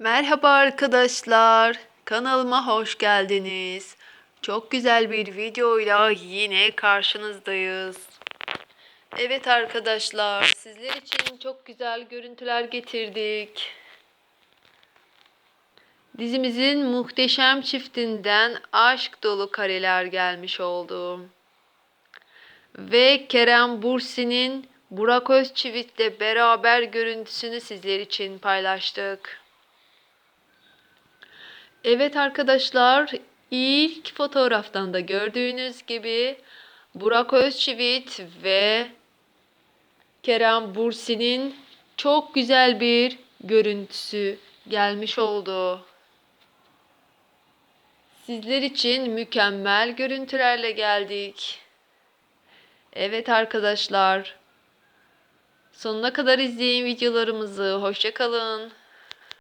Merhaba arkadaşlar. Kanalıma hoş geldiniz. Çok güzel bir videoyla yine karşınızdayız. Evet arkadaşlar, sizler için çok güzel görüntüler getirdik. Dizimizin muhteşem çiftinden aşk dolu kareler gelmiş oldu. Ve Kerem Bursi'nin Burak Özçivit'le beraber görüntüsünü sizler için paylaştık. Evet arkadaşlar, ilk fotoğraftan da gördüğünüz gibi Burak Özçivit ve Kerem Bursi'nin çok güzel bir görüntüsü gelmiş oldu. Sizler için mükemmel görüntülerle geldik. Evet arkadaşlar, sonuna kadar izleyin videolarımızı. Hoşça kalın.